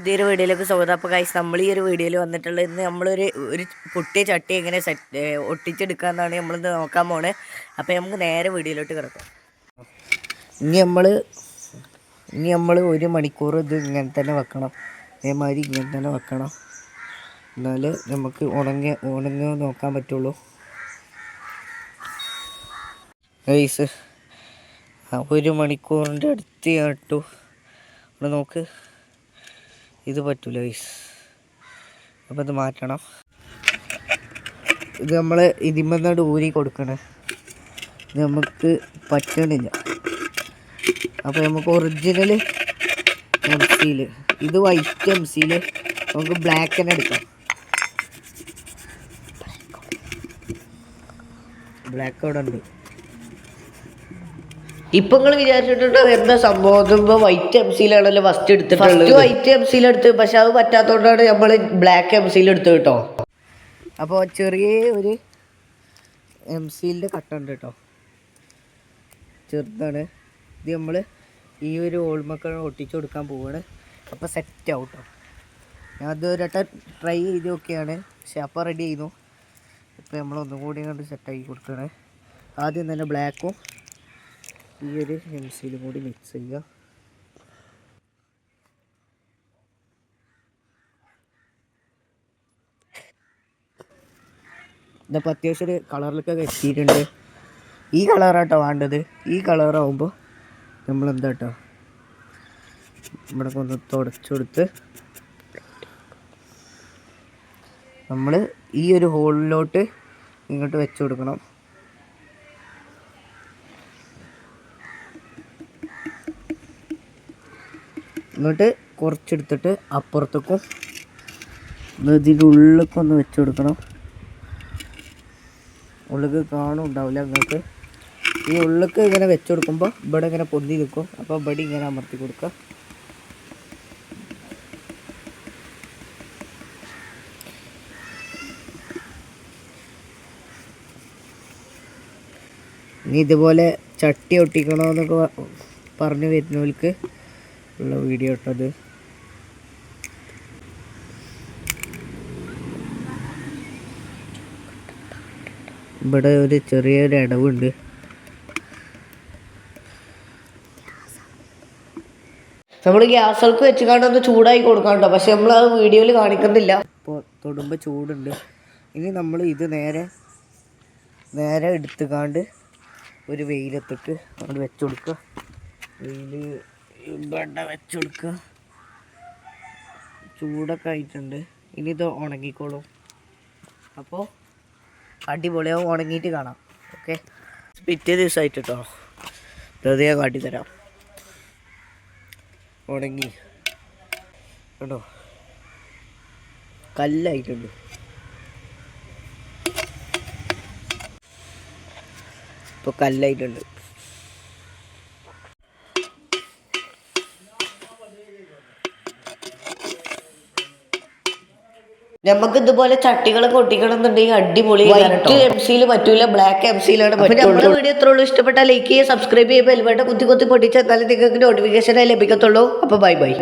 പുതിയൊരു വീഡിയോയിലേക്ക് സ്വാഗതം. അപ്പോൾ കൈസ് നമ്മൾ ഈ ഒരു വീഡിയോയിൽ വന്നിട്ടുള്ളത് ഇന്ന് നമ്മളൊരു ഒരു പൊട്ടിയ ചട്ടി എങ്ങനെ സെറ്റ് ഒട്ടിച്ചെടുക്കാമെന്നാണ് നമ്മളിന്ന് നോക്കാൻ പോണേ. അപ്പോൾ നമുക്ക് നേരെ വീഡിയോയിലോട്ട് കിടക്കാം. ഇനി നമ്മൾ ഇനി നമ്മൾ ഒരു മണിക്കൂർ ഇത് ഇങ്ങനെ തന്നെ വെക്കണം. അതേമാതിരി ഇങ്ങനെ തന്നെ വെക്കണം. എന്നാൽ നമുക്ക് ഉണങ്ങി ഉണങ്ങി നോക്കാൻ പറ്റുള്ളൂ. ആ ഒരു മണിക്കൂറിന്റെ അടുത്ത് കേട്ടു നമ്മൾ നോക്ക്. ഇത് പറ്റൂല ഗൈസ് അപ്പോൾ ഇത് മാറ്റണം. ഇത് നമ്മൾ ഇതിമ്മന്നോട് ഊരി കൊടുക്കണേ. ഇത് നമുക്ക് പറ്റണില്ല. അപ്പോൾ നമുക്ക് ഒറിജിനൽ എം സിയിൽ ഇത് വൈറ്റ് എം സിയിൽ നമുക്ക് ബ്ലാക്ക് തന്നെ എടുക്കാം. ബ്ലാക്ക് അവിടെ ഉണ്ട്. ഇപ്പൊ നിങ്ങൾ വിചാരിച്ചിട്ടുണ്ടോ എന്താ സംഭവം? ഇപ്പൊ വൈറ്റ് എം സിയിലാണല്ലോ ഫസ്റ്റ് എടുത്തിട്ടുള്ളത്. വൈറ്റ് എം സിയിൽ എടുത്ത് പക്ഷെ അത് പറ്റാത്തോണ്ടാണ് നമ്മൾ ബ്ലാക്ക് എം സിയിൽ എടുത്ത് കേട്ടോ അപ്പോൾ ചെറിയ ഒരു എം സിയിലിന്റെ കട്ട ഉണ്ട് കേട്ടോ ചെറുതാണ്. ഇത് നമ്മൾ ഈ ഒരു ഓൾമക്കൾ ഒട്ടിച്ചു കൊടുക്കാൻ പോവാണ്. അപ്പോൾ സെറ്റ് ആവും കേട്ടോ ഞാൻ അത് ഒരു വട്ടം ട്രൈ ചെയ്ത് നോക്കിയാണ്. പക്ഷെ അപ്പോൾ റെഡി ചെയ്യുന്നു ഇപ്പോൾ നമ്മളൊന്നും കൂടി കണ്ട് സെറ്റാക്കി കൊടുക്കുകയാണ് ആദ്യം തന്നെ ബ്ലാക്കും ഈ ഒരു എം സിയിലും കൂടി മിക്സ് ചെയ്യുക. ഇതപ്പോൾ അത്യാവശ്യം ഒരു കളറിലൊക്കെ എത്തിയിട്ടുണ്ട് ഈ കളറാട്ടോ വേണ്ടത്. ഈ കളറാവുമ്പോൾ നമ്മൾ എന്താ കേട്ടോ ഇവിടെ ഒന്ന് തുടച്ചു കൊടുത്ത് നമ്മൾ ഈ ഒരു ഹോളിലോട്ട് ഇങ്ങോട്ട് വെച്ച് കൊടുക്കണം. എന്നിട്ട് കുറച്ചെടുത്തിട്ട് അപ്പുറത്തേക്കും ഇത് ഇതിന്റെ ഉള്ളിലേക്കൊന്ന് വെച്ച് കൊടുക്കണം. ഉള്ളിലേക്ക് കാണും ഉണ്ടാവില്ല നിങ്ങൾക്ക് ഈ ഉള്ളിലേക്ക് ഇങ്ങനെ വെച്ച് കൊടുക്കുമ്പോൾ ഇവിടെ ഇങ്ങനെ പൊന്തി നിൽക്കും. അപ്പോൾ ഇവിടെ ഇങ്ങനെ അമർത്തി കൊടുക്കുക. ഇനി ഇതുപോലെ ചട്ടി ഒട്ടിക്കണമെന്നൊക്കെ പറഞ്ഞു വരുന്നവർക്ക് ഉള്ള വീഡിയോ ഇട്ടത്. ഇവിടെ ഒരു ചെറിയൊരു ഇടവുണ്ട്. നമ്മൾ ഗ്യാസുകൾക്ക് വെച്ച് ഒന്ന് ചൂടായി കൊടുക്കാണ്ടോ പക്ഷെ നമ്മൾ അത് വീഡിയോയിൽ കാണിക്കുന്നില്ല. ഇപ്പോൾ തൊടുമ്പോൾ ചൂടുണ്ട്. ഇനി നമ്മൾ ഇത് നേരെ നേരെ എടുത്തുകാണ്ട് ഒരു വെയിലെത്തിട്ട് അവിടെ വെച്ചു കൊടുക്കുക വെയിൽ ഇവിടെ വെച്ച് കൊടുക്കുക ചൂടൊക്കെ ആയിട്ടുണ്ട്. ഇനി ഇത് ഉണങ്ങിക്കോളും. അപ്പോൾ അടിപൊളിയാവും. ഉണങ്ങിയിട്ട് കാണാം. ഓക്കെ? പിറ്റേ ദിവസമായിട്ട് കേട്ടോ വെറുതെ ഞാൻ കാട്ടിത്തരാം. ഉണങ്ങി. കേട്ടോ കല്ലായിട്ടുണ്ട്. ഇപ്പോൾ കല്ലായിട്ടുണ്ട്. നമുക്ക് ഇതുപോലെ ചട്ടികളും കൊട്ടിക്കണം എന്നുണ്ടെങ്കിൽ അടിപൊളി വൈറ്റ് എം സിയിൽ പറ്റൂല ബ്ലാക്ക് എം സിയിലാണ് നമ്മുടെ വീഡിയോ എത്ര ഉള്ളൂ. ഇഷ്ടപ്പെട്ടാൽ ലൈക്ക് ചെയ്യുക സബ്സ്ക്രൈബ് ചെയ്യുമ്പോൾ എൽവേണ്ട കുത്തി കുത്തി പൊട്ടിച്ചാൽ എന്നാലും നിങ്ങൾക്ക് നോട്ടിഫിക്കേഷനായി ലഭിക്കത്തുള്ളൂ. അപ്പോൾ ബൈ ബൈ